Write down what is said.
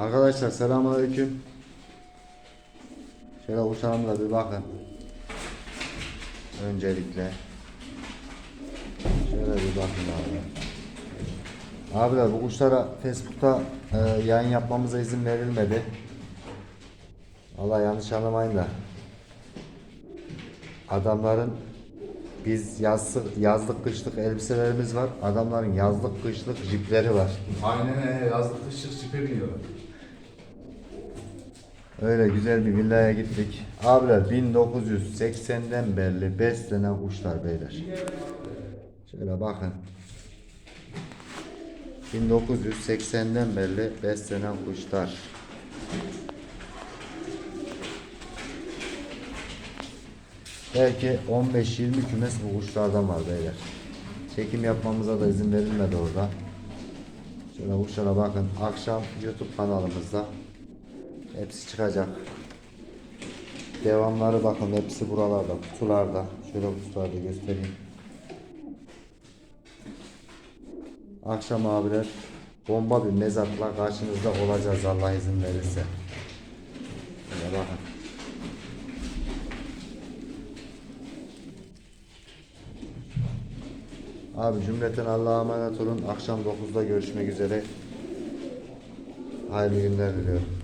Arkadaşlar selamünaleyküm. Şöyle uçağımla bir bakın. Öncelikle. Şöyle bir bakın abi. Abiler bu kuşlara Facebook'ta e, yayın yapmamıza izin verilmedi. Allah yanlış anlamayın da. Adamların biz yazlık, yazlık kışlık elbiselerimiz var. Adamların yazlık kışlık jipleri var. Aynen öyle yazlık kışlık sipe biniyorlar. Öyle güzel bir villaya gittik. Abiler 1980'den beri beslenen kuşlar beyler. Şöyle bakın. 1980'den beri beslenen kuşlar. Belki 15-20 kümes bu kuşlardan var beyler. Çekim yapmamıza da izin verilmedi orada. Şöyle kuşlara bakın. Akşam YouTube kanalımızda Hepsi çıkacak. Devamları bakın hepsi buralarda, kutularda. Şöyle kutularda göstereyim. Akşam abiler bomba bir mezatla karşınızda olacağız Allah izin verirse. Şöyle bakın. Abi cümleten Allah'a emanet olun. Akşam 9'da görüşmek üzere. Hayırlı günler diliyorum.